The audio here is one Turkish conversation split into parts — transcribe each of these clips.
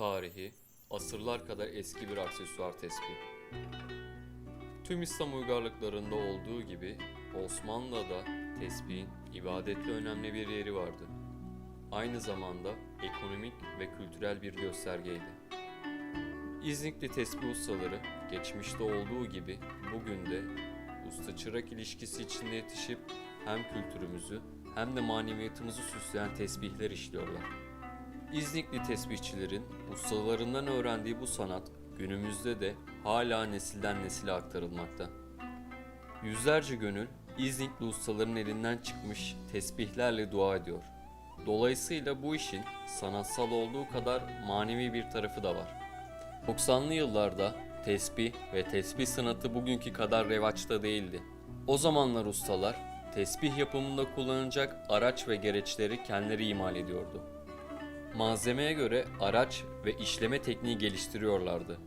tarihi asırlar kadar eski bir aksesuar tespih. Tüm İslam uygarlıklarında olduğu gibi Osmanlı'da da tesbihin ibadetle önemli bir yeri vardı. Aynı zamanda ekonomik ve kültürel bir göstergeydi. İznikli tesbih ustaları geçmişte olduğu gibi bugün de usta çırak ilişkisi içinde yetişip hem kültürümüzü hem de maneviyatımızı süsleyen tesbihler işliyorlar. İznikli tesbihçilerin ustalarından öğrendiği bu sanat günümüzde de hala nesilden nesile aktarılmakta. Yüzlerce gönül İznikli ustaların elinden çıkmış tesbihlerle dua ediyor. Dolayısıyla bu işin sanatsal olduğu kadar manevi bir tarafı da var. 90'lı yıllarda tesbih ve tesbih sanatı bugünkü kadar revaçta değildi. O zamanlar ustalar tesbih yapımında kullanılacak araç ve gereçleri kendileri imal ediyordu. Malzemeye göre araç ve işleme tekniği geliştiriyorlardı.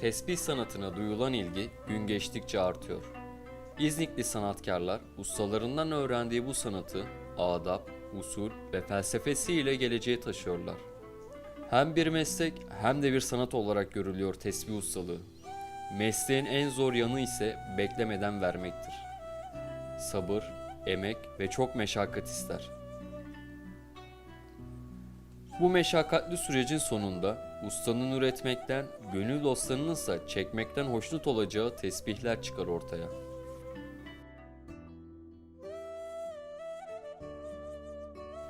Tesbih sanatına duyulan ilgi gün geçtikçe artıyor. İznikli sanatkarlar ustalarından öğrendiği bu sanatı adap, usul ve felsefesiyle geleceğe taşıyorlar. Hem bir meslek hem de bir sanat olarak görülüyor tesbih ustalığı. Mesleğin en zor yanı ise beklemeden vermektir. Sabır, emek ve çok meşakkat ister. Bu meşakkatli sürecin sonunda ustanın üretmekten, gönül dostlarının ise çekmekten hoşnut olacağı tesbihler çıkar ortaya.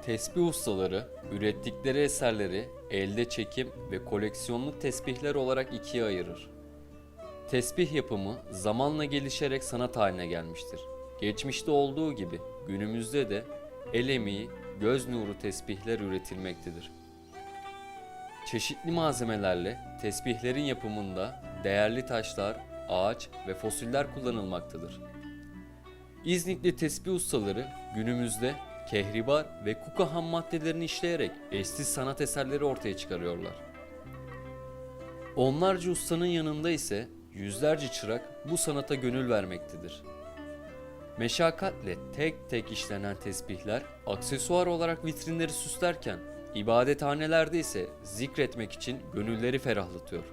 Tesbih ustaları ürettikleri eserleri elde çekim ve koleksiyonluk tesbihler olarak ikiye ayırır. Tesbih yapımı zamanla gelişerek sanat haline gelmiştir. Geçmişte olduğu gibi günümüzde de el emeği, göz nuru tesbihler üretilmektedir. Çeşitli malzemelerle tesbihlerin yapımında değerli taşlar, ağaç ve fosiller kullanılmaktadır. İznikli tesbih ustaları günümüzde kehribar ve kuka ham maddelerini işleyerek eşsiz sanat eserleri ortaya çıkarıyorlar. Onlarca ustanın yanında ise yüzlerce çırak bu sanata gönül vermektedir. Meşakkatle tek tek işlenen tesbihler aksesuar olarak vitrinleri süslerken ibadethanelerde ise zikretmek için gönülleri ferahlatıyor.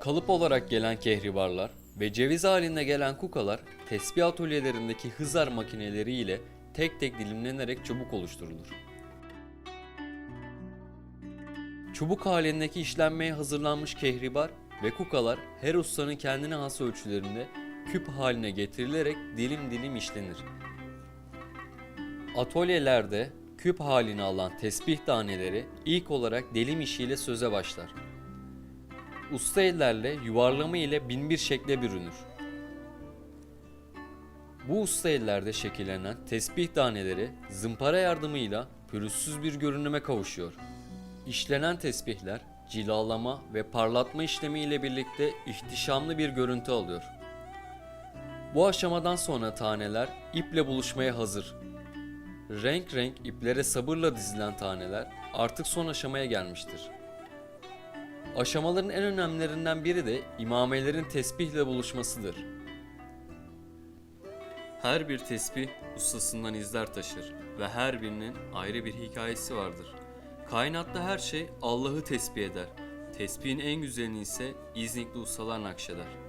Kalıp olarak gelen kehribarlar ve ceviz halinde gelen kukalar tesbih atölyelerindeki hızar makineleri ile tek tek dilimlenerek çubuk oluşturulur. Çubuk halindeki işlenmeye hazırlanmış kehribar ve kukalar her ustanın kendine has ölçülerinde küp haline getirilerek dilim dilim işlenir. Atölyelerde küp halini alan tesbih taneleri ilk olarak delim işiyle söze başlar. Usta ellerle yuvarlama ile binbir şekle bürünür. Bu usta ellerde şekillenen tesbih taneleri zımpara yardımıyla pürüzsüz bir görünüme kavuşuyor. İşlenen tesbihler cilalama ve parlatma işlemi ile birlikte ihtişamlı bir görüntü alıyor. Bu aşamadan sonra taneler iple buluşmaya hazır. Renk renk iplere sabırla dizilen taneler artık son aşamaya gelmiştir. Aşamaların en önemlilerinden biri de imamelerin tesbihle buluşmasıdır. Her bir tesbih ustasından izler taşır ve her birinin ayrı bir hikayesi vardır. Kainatta her şey Allah'ı tesbih eder. Tesbihin en güzelini ise İznikli ustalar nakşeder.